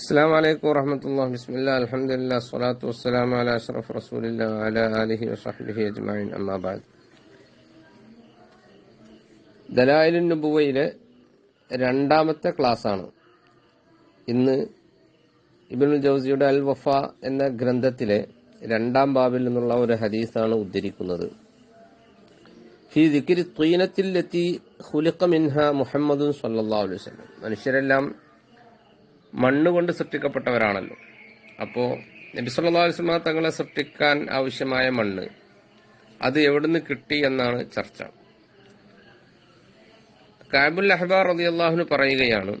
السلام عليكم ورحمة الله بسم الله الحمد لله الصلاة والسلام على أشرف رسول الله وعلى آله وصحبه أجمعين أما بعد ദലായിലുൻ നുബുവയിലെ രണ്ടാമത്തെ ക്ലാസ്സാണ് ഇന്ന് ഇബിനുൽ ജൗസിയുടെ അൽ വഫ എന്ന ഗ്രന്ഥത്തിലെ രണ്ടാം ബാബിൽ നിന്നുള്ള ഒരു ഹദീസാണ് ഉദ്ധരിക്കുന്നത് ഫി ദിക്കിരി ത്വീനത്തിലെത്തി ഹുലിഖ മിൻഹ മുഹമ്മദും സല്ലല്ലാഹു അലൈഹി വസല്ലം മനുഷ്യരെല്ലാം മണ്ണ് കൊണ്ട് സൃഷ്ടിക്കപ്പെട്ടവരാണല്ലോ. അപ്പോൾ നബി തങ്ങളെ സൃഷ്ടിക്കാൻ ആവശ്യമായ മണ്ണ് അത് എവിടുന്ന് കിട്ടി എന്നാണ് ചർച്ച. കാബുൽ അഹബാർ അഹ്ബാർ അള്ളാഹുന് പറയുകയാണ്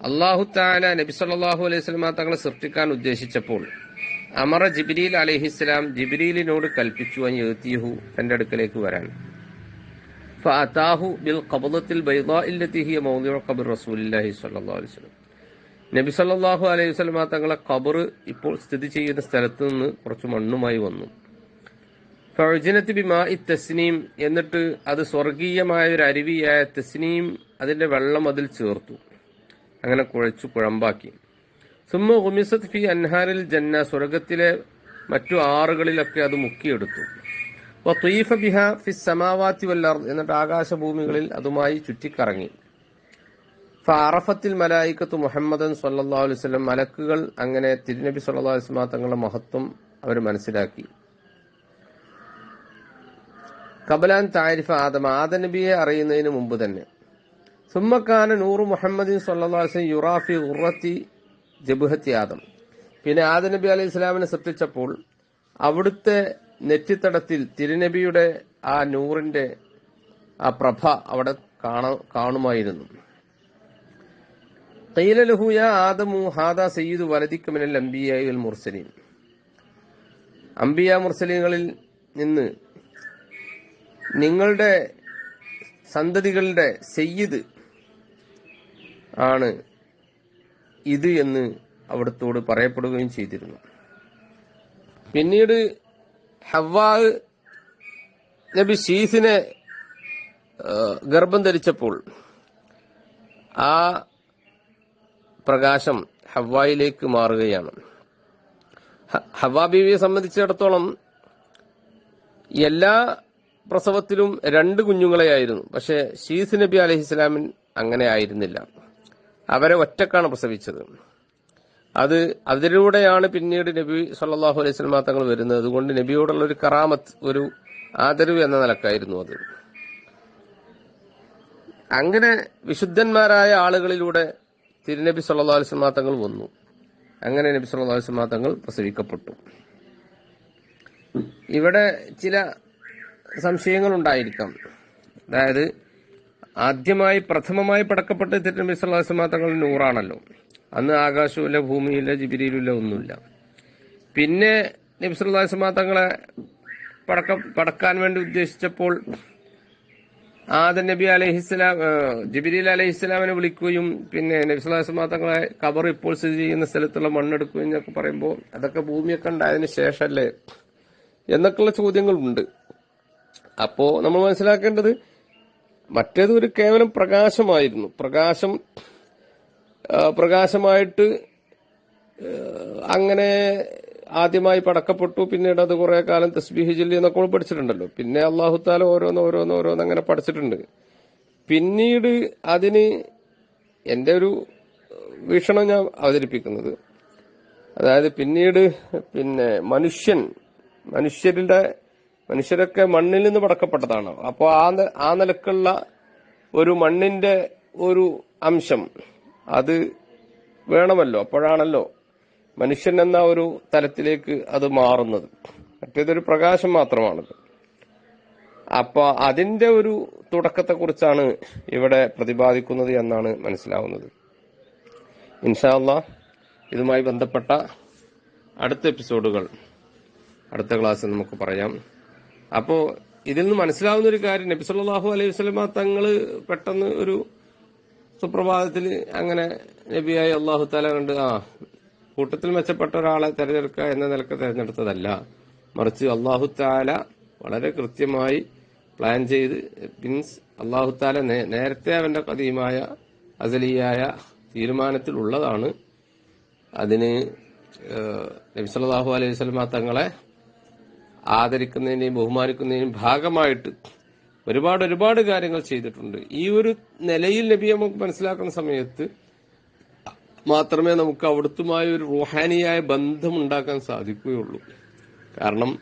അള്ളാഹു താല നബി സല്ലല്ലാഹു അലൈഹി വസല്ലം തങ്ങളെ സൃഷ്ടിക്കാൻ ഉദ്ദേശിച്ചപ്പോൾ അമറ ജിബ്രീൽ അലഹിസ്ലാം ജിബ്രീലിനോട് കൽപ്പിച്ചു യഹ്തിഹു തന്റെ അടുക്കലേക്ക് വരാൻ. ഫഅതാഹു ബിൽ ഖബദത്തിൽ ബൈദാഇ ഇല്ലത്തിഹിയ ഹിയ മൗദിഉ ഖബർ റസൂലുള്ളാഹി സ്വല്ലല്ലാഹു അലൈഹി വസല്ലം. നബി സല്ലാഹു അലൈഹി സ്വലമ തങ്ങളെ ഖബർ ഇപ്പോൾ സ്ഥിതി ചെയ്യുന്ന സ്ഥലത്ത് നിന്ന് കുറച്ച് മണ്ണുമായി വന്നു. ഫൗജിനത്ത് ബിമാ ഇ തസ്നീം എന്നിട്ട് അത് സ്വർഗീയമായ ഒരു അരുവിയായ തസ്നീം അതിന്റെ വെള്ളം അതിൽ ചേർത്തു. അങ്ങനെ കുഴച്ചു കുഴമ്പാക്കി. സുമ്മ ഹുമിസത് ഫി അൻഹാരിൽ ജന്ന സ്വർഗത്തിലെ മറ്റു ആറുകളിലൊക്കെ അത് മുക്കിയെടുത്തു. ത്വീഫ ബിഹ ഫി സമാവാത്തി വല്ലർ എന്നിട്ട് ആകാശഭൂമികളിൽ അതുമായി ചുറ്റിക്കറങ്ങി. ഫാറഫത്തിൽ മലായിക്കത്ത് മുഹമ്മദൻ സല്ലാ അലൈഹി വസല്ലം മലക്കുകൾ അങ്ങനെ തിരുനബി സല്ലാ അലൈഹി വസല്ലം തങ്ങളുടെ മഹത്വം അവർ മനസ്സിലാക്കി. കബലാൻ താരിഫ് ആദം ആദനബിയെ അറിയുന്നതിന് മുമ്പ് തന്നെ. സുമ്മക്കാന നൂറ് മുഹമ്മദിൻ സല്ലാസ്ലം യുറാഫി ഉറത്തി ജബുഹത്തി ആദം. പിന്നെ ആദനബി അലൈഹി ഇസ്ലാമിനെ സൃഷ്ടിച്ചപ്പോൾ അവിടുത്തെ നെറ്റിത്തടത്തിൽ തിരുനബിയുടെ ആ നൂറിന്റെ ആ പ്രഭ അവിടെ കാണ കാണുമായിരുന്നു. മുർസലീൻ. അംബിയ മുർസലീങ്ങളിൽ നിന്ന് നിങ്ങളുടെ സന്തതികളുടെ സയ്യിദ് ആണ് ഇത് എന്ന് അവിടത്തോട് പറയപ്പെടുകയും ചെയ്തിരുന്നു. പിന്നീട് ഹവ്വാ നബി ഷീസിനെ ഗർഭം ധരിച്ചപ്പോൾ ആ പ്രകാശം ഹവായിലേക്ക് മാറുകയാണ്. ഹവാ ബീവിയെ സംബന്ധിച്ചിടത്തോളം എല്ലാ പ്രസവത്തിലും രണ്ട് കുഞ്ഞുങ്ങളെയായിരുന്നു. പക്ഷെ ഷീസ് നബി അലഹി ഇസ്ലാമിൻ അങ്ങനെ ആയിരുന്നില്ല. അവരെ ഒറ്റക്കാണ് പ്രസവിച്ചത്. അത് അതിലൂടെയാണ് പിന്നീട് നബി സല്ലാഹു അലൈഹി സ്വലാ തങ്ങൾ വരുന്നത്. അതുകൊണ്ട് നബിയോടുള്ള ഒരു കറാമത്ത് ഒരു ആദരവ് എന്ന നിലക്കായിരുന്നു അത്. അങ്ങനെ വിശുദ്ധന്മാരായ ആളുകളിലൂടെ തിരുനബി സല്ലാ അലിസ്ലാ തങ്ങൾ വന്നു. അങ്ങനെ നബി സല്ലാ അലൈഹി തങ്ങൾ പ്രസവിക്കപ്പെട്ടു. ഇവിടെ ചില സംശയങ്ങൾ ഉണ്ടായിരിക്കാം അതായത് ആദ്യമായി പ്രഥമമായി പടക്കപ്പെട്ട തിരുനബി സല്ലാ അലൈഹി തങ്ങൾ നൂറാണല്ലോ. അന്ന് ആകാശവുമില്ല ഭൂമിയില്ല ജിബിരിയിലില്ല ഒന്നുമില്ല. പിന്നെ നബി സല്ലാ അലൈഹി തങ്ങളെ പടക്ക പടക്കാൻ വേണ്ടി ഉദ്ദേശിച്ചപ്പോൾ ആദൻ നബി അലഹിസ്ലാം ജിബിരിൽ അലഹിസ്ലാമിനെ വിളിക്കുകയും പിന്നെ നബിസ്ലാസ്മാ തങ്ങളെ കബർ ഇപ്പോൾ സ്ഥിതി ചെയ്യുന്ന സ്ഥലത്തുള്ള മണ്ണെടുക്കുകയും എന്നൊക്കെ പറയുമ്പോൾ അതൊക്കെ ഭൂമിയൊക്കെ ഉണ്ടായതിനു ശേഷമല്ലേ? എന്നൊക്കെയുള്ള ചോദ്യങ്ങളുണ്ട്. അപ്പോ നമ്മൾ മനസ്സിലാക്കേണ്ടത് മറ്റേത് ഒരു കേവലം പ്രകാശമായിരുന്നു. പ്രകാശം പ്രകാശമായിട്ട് അങ്ങനെ ആദ്യമായി പടക്കപ്പെട്ടു. പിന്നീട് അത് കുറെ കാലം തസ്ബീഹ് ജില്ലി എന്നൊക്കെ പഠിച്ചിട്ടുണ്ടല്ലോ. പിന്നെ അള്ളാഹുത്താല ഓരോന്ന് ഓരോന്ന് ഓരോന്ന് അങ്ങനെ പഠിച്ചിട്ടുണ്ട്. പിന്നീട് അതിന് എന്റെ ഒരു വീക്ഷണം ഞാൻ അവതരിപ്പിക്കുന്നത്. അതായത് പിന്നീട് പിന്നെ മനുഷ്യൻ മനുഷ്യരുടെ മനുഷ്യരൊക്കെ മണ്ണിൽ നിന്ന് പടക്കപ്പെട്ടതാണ്. അപ്പോൾ ആ ആ നിലക്കുള്ള ഒരു മണ്ണിന്റെ ഒരു അംശം അത് വേണമല്ലോ അപ്പോഴാണല്ലോ മനുഷ്യൻ എന്ന ഒരു തലത്തിലേക്ക് അത് മാറുന്നത്. മറ്റേതൊരു പ്രകാശം മാത്രമാണത്. അപ്പൊ അതിന്റെ ഒരു തുടക്കത്തെ കുറിച്ചാണ് ഇവിടെ പ്രതിപാദിക്കുന്നത് എന്നാണ് മനസ്സിലാവുന്നത്. ഇൻഷാല്ല ഇതുമായി ബന്ധപ്പെട്ട അടുത്ത എപ്പിസോഡുകൾ അടുത്ത ക്ലാസ്സിൽ നമുക്ക് പറയാം. അപ്പോ ഇതിൽ നിന്ന് മനസ്സിലാവുന്ന ഒരു കാര്യം നബി സല്ലല്ലാഹു അലൈഹി വസ്ലമ തങ്ങൾ പെട്ടെന്ന് ഒരു സുപ്രഭാതത്തിൽ അങ്ങനെ നബിയായി അള്ളാഹു താല കണ്ട് ആ കൂട്ടത്തിൽ മെച്ചപ്പെട്ട ഒരാളെ തെരഞ്ഞെടുക്കുക എന്ന നിലയ്ക്ക് തെരഞ്ഞെടുത്തതല്ല. മറിച്ച് അള്ളാഹു താല വളരെ കൃത്യമായി പ്ലാൻ ചെയ്ത് മീൻസ് അള്ളാഹു താല നേരത്തെ അവന്റെ കദീമായ അസലിയായ തീരുമാനത്തിൽ ഉള്ളതാണ്. അതിന് നബിസലാഹു നബി അലൈഹി വസല്ലമ തങ്ങളെ ആദരിക്കുന്നതിന്റെയും ബഹുമാനിക്കുന്നതിനും ഭാഗമായിട്ട് ഒരുപാട് ഒരുപാട് കാര്യങ്ങൾ ചെയ്തിട്ടുണ്ട്. ഈ ഒരു നിലയിൽ നബിയെ നമുക്ക് മനസ്സിലാക്കുന്ന സമയത്ത് മാത്രമേ നമുക്ക് അവിടുത്തുമായ ഒരു റുഹാനിയായ ബന്ധം ഉണ്ടാക്കാൻ സാധിക്കുകയുള്ളൂ. കാരണം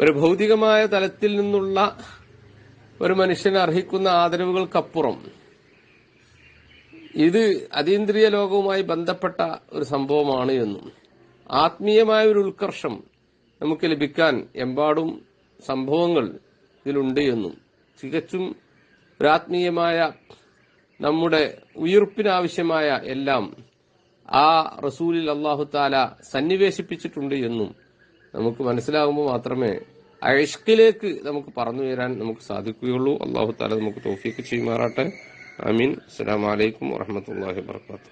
ഒരു ഭൗതികമായ തലത്തിൽ നിന്നുള്ള ഒരു മനുഷ്യൻ അർഹിക്കുന്ന ആദരവുകൾക്കപ്പുറം ഇത് അതീന്ദ്രിയ ലോകവുമായി ബന്ധപ്പെട്ട ഒരു സംഭവമാണ് എന്നും ആത്മീയമായ ഒരു ഉത്കർഷം നമുക്ക് ലഭിക്കാൻ എമ്പാടും സംഭവങ്ങൾ ഇതിലുണ്ട് എന്നും തികച്ചും ഒരാത്മീയമായ നമ്മുടെ ഉയർപ്പിനാവശ്യമായ എല്ലാം ആ റസൂലിൽ അള്ളാഹു താല സന്നിവേശിപ്പിച്ചിട്ടുണ്ട് എന്നും നമുക്ക് മനസ്സിലാകുമ്പോൾ മാത്രമേ ആ നമുക്ക് പറഞ്ഞു തരാൻ നമുക്ക് സാധിക്കുകയുള്ളൂ. അള്ളാഹു താല നമുക്ക് തോഫിക്ക് ചെയ്യുമാറാട്ടെ അമീൻ അസ്സലാമലൈക്കും വാഹമത്തല്ലാഹി വാത്തു